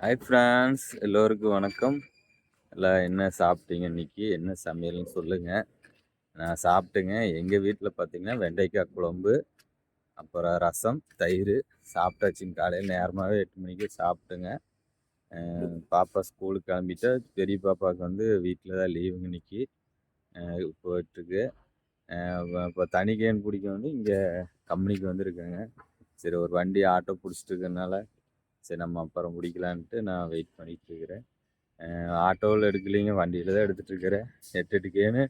Hi France எல்லோருக்கும் வணக்கம். எல்லாம் என்ன சாப்பிட்டீங்க இன்றைக்கி என்ன சமையல்னு சொல்லுங்கள் நான் சாப்பிட்டுங்க. எங்கள் வீட்டில் பார்த்தீங்கன்னா வெண்டைக்காய் குழம்பு அப்புறம் ரசம் தயிர். சாப்பிட்டாச்சுங்க. காலையில் நேரமாகவே எட்டு மணிக்கு சாப்பிட்டுங்க. பாப்பா ஸ்கூலுக்கு கிளம்பிட்டா. பெரிய பாப்பாவுக்கு வந்து வீட்டில் தான் லீவுங்க இன்றைக்கி போயிட்டுருக்கு. இப்போ தனி கேன் பிடிக்க வந்து இங்கே கம்பெனிக்கு வந்திருக்கேங்க. சரி ஒரு வண்டி ஆட்டோ பிடிச்சிட்டு இருக்கனால சரி நம்ம அப்புறம் முடிக்கலான்ட்டு நான் வெயிட் பண்ணிகிட்டு இருக்கிறேன் ஆட்டோவில் எடுக்கலைங்க வண்டியில் தான் எடுத்துகிட்ருக்கிறேன் எட்டு எட்டு கேனு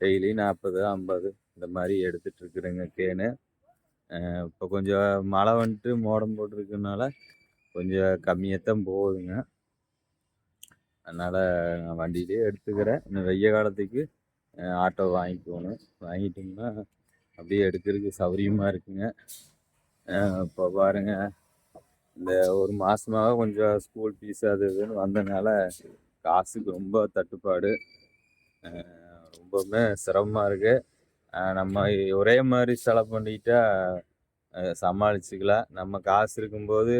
டெய்லி நாற்பது ஐம்பது இந்த மாதிரி எடுத்துகிட்ருக்குறேங்க கேனு. இப்போ கொஞ்சம் மழை வந்துட்டு மோடம் போட்டிருக்கனால கொஞ்சம் கம்மியாக தான் போகுதுங்க. அதனால் நான் வண்டியிலே எடுத்துக்கிறேன். இன்னும் வெய்ய காலத்துக்கு ஆட்டோ வாங்கிக்கணும். வாங்கிட்டிங்கன்னா அப்படியே எடுக்கிறதுக்கு சௌகரியமாக இருக்குங்க. இப்போ பாருங்கள் இந்த ஒரு மாதமாக கொஞ்சம் ஸ்கூல் ஃபீஸ் அது இதுன்னு வந்தனால காசுக்கு ரொம்ப தட்டுப்பாடு. ரொம்பவுமே சிரமமாக இருக்குது நம்ம ஒரே மாதிரி செலவு பண்ணிக்கிட்டா சமாளிச்சுக்கலாம். நம்ம காசு இருக்கும்போது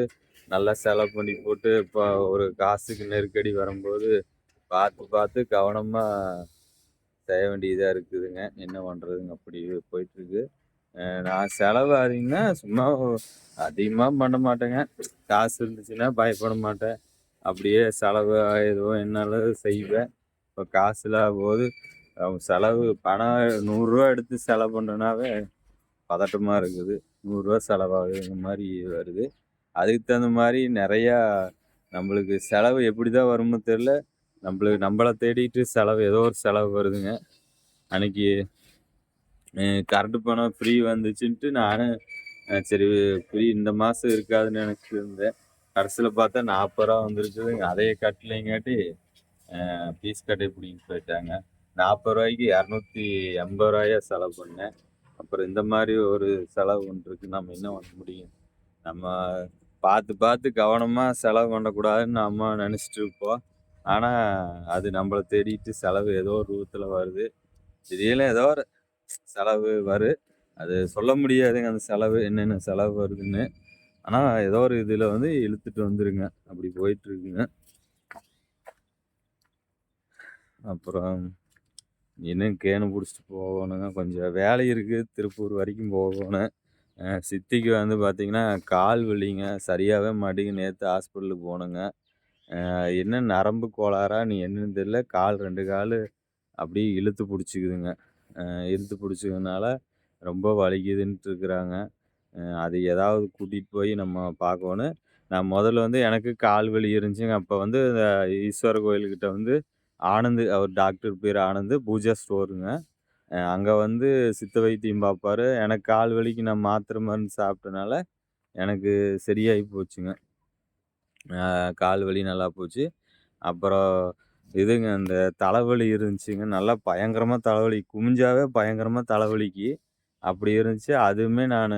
நல்லா செலவு பண்ணி போட்டு இப்போ ஒரு காசுக்கு நெருக்கடி வரும்போது பார்த்து பார்த்து கவனமாக செய்ய வேண்டியதாக இருக்குதுங்க. என்ன பண்ணுறதுங்க அப்படி போயிட்டுருக்கு நான் செலவு அதிகம்னா சும்மா அதிகமாக பண்ண மாட்டேங்க. காசு இருந்துச்சுன்னா பயப்பட மாட்டேன். அப்படியே செலவு எதுவும் என்னால் செய்வேன். இப்போ காசு இல்லாத போது செலவு பணம் நூறுரூவா எடுத்து செலவு பண்ணுறனாவே பதட்டமாக இருக்குது. நூறுரூவா செலவாகுதுங்க மாதிரி வருது. அதுக்கு தகுந்த மாதிரி நிறையா நம்மளுக்கு செலவு எப்படி தான் வருமோ தெரில நம்மளுக்கு நம்மளை தேடிட்டு செலவு ஏதோ ஒரு செலவு வருதுங்க. அன்னைக்கு கரண்ட் பணம் ஃப்ரீ வந்துச்சுன்ட்டு நானும் சரி ஃப்ரீ இந்த மாதம் இருக்காதுன்னு நினச்சிட்டு இருந்தேன். கடைசியில் பார்த்தா நாற்பது ரூபா வந்துருக்குதுங்க அதையே கட்டலைங்காட்டி ஃபீஸ் கட்டை பிடிங்கிட்டு போயிட்டாங்க. நாற்பது ரூபாய்க்கு இரநூத்தி எண்பது ரூபாயா செலவு பண்ணேன். அப்புறம் இந்த மாதிரி ஒரு செலவு ஒன்று இருக்குது நம்ம என்ன பண்ண முடியும்? நம்ம பார்த்து பார்த்து கவனமாக செலவு பண்ணக்கூடாதுன்னு நம்ம நினச்சிட்டு இருப்போம். ஆனால் அது நம்மளை தேடிட்டு செலவு ஏதோ ஒரு ரூபத்தில் வருது. திடீர்னு ஏதோ ஒரு செலவு வரும் அது சொல்ல முடியாதுங்க அந்த செலவு என்னென்ன செலவு வருதுன்னு. ஆனால் ஏதோ ஒரு இதில் வந்து இழுத்துட்டு வந்துருங்க. அப்படி போயிட்டுருக்குங்க. அப்புறம் இன்னும் கேனு பிடிச்சிட்டு போகணுங்க. கொஞ்சம் வேலை இருக்குது திருப்பூர் வரைக்கும் போகணும். சித்திக்கு வந்து பார்த்திங்கன்னா கால் வலிங்க. சரியாகவே மாட்டேங்க நேற்று ஹாஸ்பிட்டலுக்கு போகணுங்க என்ன நரம்பு கோளாறா நீ என்னன்னு தெரியல. கால் ரெண்டு கால் அப்படியே இழுத்து பிடிச்சிக்குதுங்க. இழுத்து பிடிச்சதுனால ரொம்ப வலிக்குதுன்ட்டு இருக்கிறாங்க அது ஏதாவது கூட்டிகிட்டு போய் நம்ம பார்க்கணும். நான் முதல்ல வந்து எனக்கு கால் வலி இருந்துச்சுங்க. அப்போ வந்து இந்த ஈஸ்வர கோயில்கிட்ட வந்து ஆனந்து அவர் டாக்டர் பேர் ஆனந்து பூஜா ஸ்டோருங்க. அங்கே வந்து சித்த வைத்தியம் பார்ப்பார். எனக்கு கால் வலிக்கு நான் மாத்திரை மருந்து சாப்பிட்டனால எனக்கு சரியாகி போச்சுங்க. கால் வலி நல்லா போச்சு. அப்புறம் இதுங்க அந்த தலைவலி இருந்துச்சுங்க. நல்லா பயங்கரமாக தலைவலி. குமிஞ்சாவே பயங்கரமாக தலைவலிக்கு. அப்படி இருந்துச்சு. அதுவுமே நான்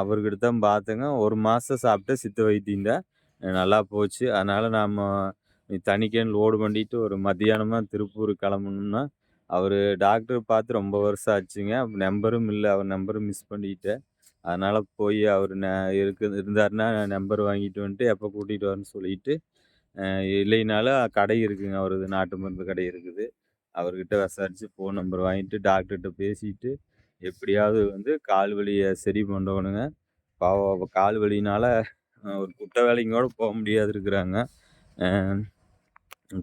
அவர்கிட்ட தான் பார்த்தேங்க ஒரு மாதம் சாப்பிட்டு சித்த வைத்தியம் தான் நல்லா போச்சு. அதனால் நாம் தனிக்கேன் லோடு பண்ணிட்டு ஒரு மத்தியானமாக திருப்பூர் கிளம்பணும்னா அவர் டாக்டர் பார்த்து ரொம்ப வருஷம் ஆச்சுங்க. நம்பரும் இல்லை. அவர் நம்பரும் மிஸ் பண்ணிக்கிட்டேன் அதனால் போய் அவர் ந இருக்கு இருந்தாருன்னா நம்பர் வாங்கிட்டு வந்துட்டு எப்போ கூட்டிகிட்டு வரேன்னு சொல்லிட்டு இல்லைனாலும் கடை இருக்குதுங்க அவரது நாட்டு மருந்து கடை இருக்குது. அவர்கிட்ட விசாரித்து ஃபோன் நம்பர் வாங்கிட்டு டாக்டர்கிட்ட பேசிட்டு எப்படியாவது வந்து கால் வலியை சரி பண்ணணுங்க. பாவம் கால் வலினால் ஒரு குட்டை வேலைங்க கூட போக முடியாது இருக்கிறாங்க.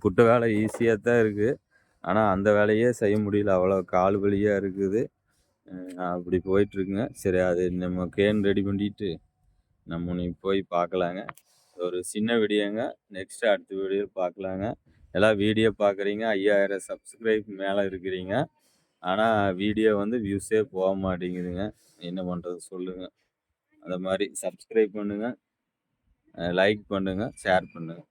குட்டை வேலை ஈஸியாக தான் இருக்குது ஆனால் அந்த வேலையே செய்ய முடியல. அவ்வளோ கால் வலியாக இருக்குது. அப்படி போயிட்டுருக்குங்க சரி அது நம்ம கேன் ரெடி பண்ணிட்டு நம்ம போய் பார்க்கலாங்க. ஒரு சின்ன வீடியோங்க. நெக்ஸ்ட்டு அடுத்த வீடியோ பார்க்கலாங்க எல்லாம் வீடியோ பார்க்குறீங்க ஐயாயிரம் சப்ஸ்கிரைப் மேலே இருக்கிறீங்க. ஆனால் வீடியோ வந்து வியூஸே போக மாட்டேங்குதுங்க. என்ன பண்ணுறது சொல்லுங்கள் அந்த மாதிரி சப்ஸ்கிரைப் பண்ணுங்கள் லைக் பண்ணுங்கள் ஷேர் பண்ணுங்கள்